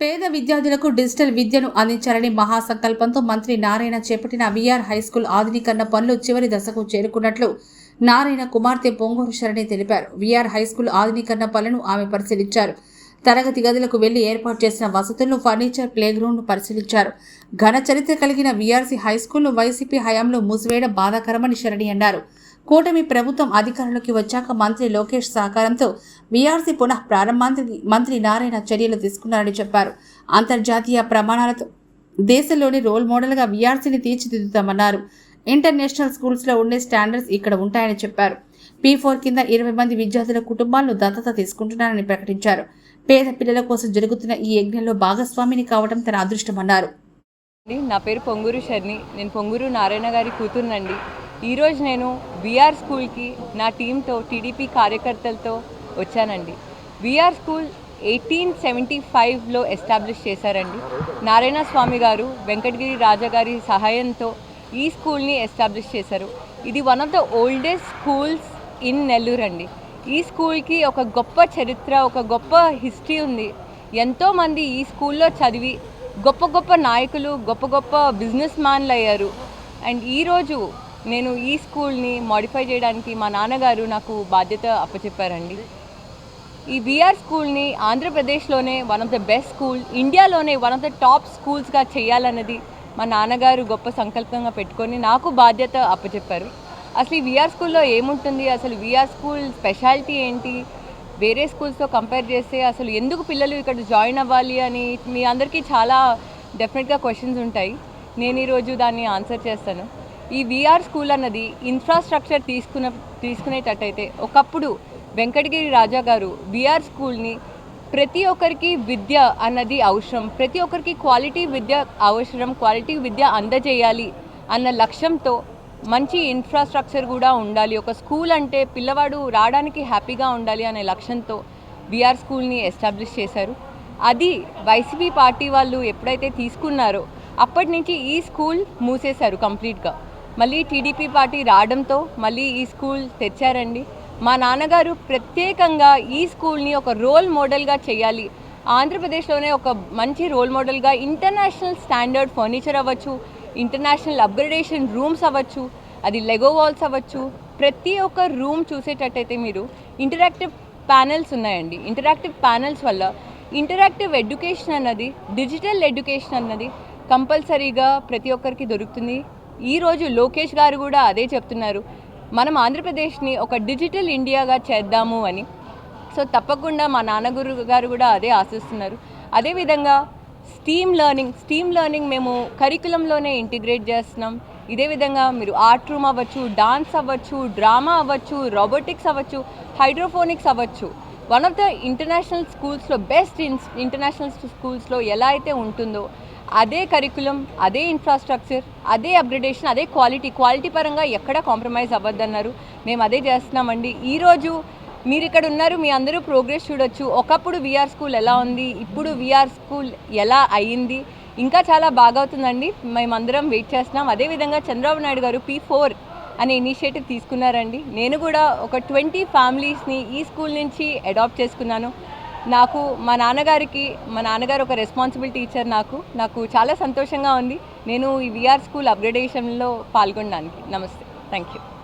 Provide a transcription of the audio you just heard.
పేద విద్యార్థులకు డిజిటల్ విద్యను అందించాలని మహాసంకల్పంతో మంత్రి నారాయణ చేపట్టిన విఆర్ హైస్కూల్ ఆధునీకరణ పనులు చివరి దశకు చేరుకున్నట్లు నారాయణ కుమార్తె పొంగూరు శరణి తెలిపారు. విఆర్ హైస్కూల్ ఆధునీకరణ పనులను ఆమె పరిశీలించారు. తరగతి గదులకు వెళ్ళి ఏర్పాటు చేసిన వసతులను ఫర్నిచర్ ప్లేగ్రౌండ్ పరిశీలించారు. ఘన చరిత్ర కలిగిన వీఆర్సీ హైస్కూల్ను వైసీపీ హయాంలో మూసివేయడం బాధాకరమని శరణి అన్నారు. కూటమి ప్రభుత్వం అధికారంలోకి వచ్చాక మంత్రి లోకేష్ సహకారంతో వీఆర్సీ పునః ప్రారంభానికి మంత్రి నారాయణ చర్యలు తీసుకున్నారని చెప్పారు. అంతర్జాతీయ ప్రమాణాలతో దేశంలోని రోల్ మోడల్గా వీఆర్సీని తీర్చిదిద్దుతామన్నారు. ఇంటర్నేషనల్ స్కూల్స్లో ఉండే స్టాండర్డ్స్ ఇక్కడ ఉంటాయని చెప్పారు. పీ ఫోర్ కింద ఇరవై మంది విద్యార్థుల కుటుంబాలను దత్తత తీసుకుంటున్నారని ప్రకటించారు. పేద పిల్లల కోసం జరుగుతున్న ఈ యజ్ఞంలో భాగస్వామిని కావడం తన అదృష్టమన్నారు. నా పేరు పొంగూరు షర్ని నేను పొంగూరు నారాయణ గారి కూతురునండి. ఈరోజు నేను విఆర్ స్కూల్కి నా టీంతో టీడీపీ కార్యకర్తలతో వచ్చానండి. విఆర్ స్కూల్ ఎయిటీన్ సెవెంటీ ఫైవ్లో ఎస్టాబ్లిష్ చేశారండి. నారాయణ స్వామి గారు వెంకటగిరి రాజా గారి సహాయంతో ఈ స్కూల్ని ఎస్టాబ్లిష్ చేశారు. ఇది one of the oldest schools in Nellore అండి. ఈ స్కూల్కి ఒక గొప్ప చరిత్ర ఒక గొప్ప హిస్టరీ ఉంది. ఎంతోమంది ఈ స్కూల్లో చదివి గొప్ప గొప్ప నాయకులు గొప్ప గొప్ప బిజినెస్ మ్యాన్లు అయ్యారు. అండ్ ఈరోజు నేను ఈ స్కూల్ని మాడిఫై చేయడానికి మా నాన్నగారు నాకు బాధ్యత అప్పచెప్పారండి. ఈ విఆర్ స్కూల్ని ఆంధ్రప్రదేశ్లోనే one of the best school ఇండియాలోనే వన్ ఆఫ్ ద టాప్ స్కూల్స్గా చేయాలన్నది మా నాన్నగారు గొప్ప సంకల్పంగా పెట్టుకొని నాకు బాధ్యత అప్పచెప్పారు. అసలు ఈ విఆర్ స్కూల్లో ఏముంటుంది? అసలు విఆర్ స్కూల్ స్పెషాలిటీ ఏంటి? వేరే స్కూల్స్తో కంపేర్ చేస్తే అసలు ఎందుకు పిల్లలు ఇక్కడ జాయిన్ అవ్వాలి అని మీ అందరికీ చాలా డెఫినెట్గా క్వశ్చన్స్ ఉంటాయి. నేను ఈరోజు దాన్ని ఆన్సర్ చేస్తాను. ఈ విఆర్ స్కూల్ అన్నది ఇన్ఫ్రాస్ట్రక్చర్ తీసుకున్న తీసుకునేటట్టయితే ఒకప్పుడు వెంకటగిరి రాజా గారు విఆర్ స్కూల్ని ప్రతి ఒక్కరికి విద్య అన్నది అవసరం ప్రతి ఒక్కరికి క్వాలిటీ విద్య అవసరం క్వాలిటీ విద్య అందజేయాలి అన్న లక్ష్యంతో మంచి ఇన్ఫ్రాస్ట్రక్చర్ కూడా ఉండాలి. ఒక స్కూల్ అంటే పిల్లవాడు రావడానికి హ్యాపీగా ఉండాలి అనే లక్ష్యంతో బీఆర్ స్కూల్ని ఎస్టాబ్లిష్ చేశారు. అది వైసీపీ పార్టీ వాళ్ళు ఎప్పుడైతే తీసుకున్నారో అప్పటి నుంచి ఈ స్కూల్ మూసేశారు కంప్లీట్గా. మళ్ళీ టీడీపీ పార్టీ రావడంతో మళ్ళీ ఈ స్కూల్ తెచ్చారండి. మా నాన్నగారు ప్రత్యేకంగా ఈ స్కూల్ని ఒక రోల్ మోడల్గా చేయాలి. ఆంధ్రప్రదేశ్లోనే ఒక మంచి రోల్ మోడల్గా ఇంటర్నేషనల్ స్టాండర్డ్ ఫర్నిచర్ అవ్వచ్చు ఇంటర్నేషనల్ అప్గ్రేడేషన్ రూమ్స్ అవ్వచ్చు అది లెగో వాల్స్ అవ్వచ్చు. ప్రతి ఒక్క రూమ్ చూసేటట్టయితే మీరు ఇంటరాక్టివ్ ప్యానెల్స్ ఉన్నాయండి. ఇంటరాక్టివ్ ప్యానెల్స్ వల్ల ఇంటరాక్టివ్ ఎడ్యుకేషన్ అన్నది డిజిటల్ ఎడ్యుకేషన్ అన్నది కంపల్సరీగా ప్రతి ఒక్కరికి దొరుకుతుంది. ఈరోజు లోకేష్ గారు కూడా అదే చెప్తున్నారు. మనం ఆంధ్రప్రదేశ్ని ఒక డిజిటల్ ఇండియాగా చేద్దాము అని. సో తప్పకుండా మా నాన్నగురు గారు కూడా అదే ఆశిస్తున్నారు. అదేవిధంగా స్టీమ్ లెర్నింగ్ స్టీమ్ లెర్నింగ్ మేము కరికులంలోనే ఇంటిగ్రేట్ చేస్తున్నాం. ఇదే విధంగా మీరు ఆర్ట్ రూమ్ అవ్వచ్చు డాన్స్ అవ్వచ్చు డ్రామా అవ్వచ్చు రోబోటిక్స్ అవ్వచ్చు హైడ్రోఫోనిక్స్ అవ్వచ్చు. వన్ ఆఫ్ ద ఇంటర్నేషనల్ స్కూల్స్లో బెస్ట్ ఇన్ ఇంటర్నేషనల్ స్కూల్స్లో ఎలా అయితే ఉంటుందో అదే కరికులం అదే ఇన్ఫ్రాస్ట్రక్చర్ అదే అప్గ్రేడేషన్ అదే క్వాలిటీ క్వాలిటీ పరంగా ఎక్కడ కాంప్రమైజ్ అవ్వద్దన్నారు. మేము అదే చేస్తున్నామండి. ఈరోజు మీరు ఇక్కడ ఉన్నారు మీ అందరూ ప్రోగ్రెస్ చూడొచ్చు. ఒకప్పుడు విఆర్ స్కూల్ ఎలా ఉంది ఇప్పుడు విఆర్ స్కూల్ ఎలా అయ్యింది ఇంకా చాలా బాగా అవుతుందండి మేమందరం వెయిట్ చేస్తున్నాం. అదేవిధంగా చంద్రబాబు నాయుడు గారు పీ ఫోర్ అనే ఇనిషియేటివ్ తీసుకున్నారండి. నేను కూడా ఒక ట్వంటీ ఫ్యామిలీస్ని ఈ స్కూల్ నుంచి అడాప్ట్ చేసుకున్నాను. నాకు మా నాన్నగారికి మా నాన్నగారు ఒక రెస్పాన్సిబిలిటీ ఇచ్చారు నాకు. నాకు చాలా సంతోషంగా ఉంది. నేను ఈ విఆర్ స్కూల్ అప్గ్రేడేషన్లో పాల్గొనడానికి. నమస్తే. Thank you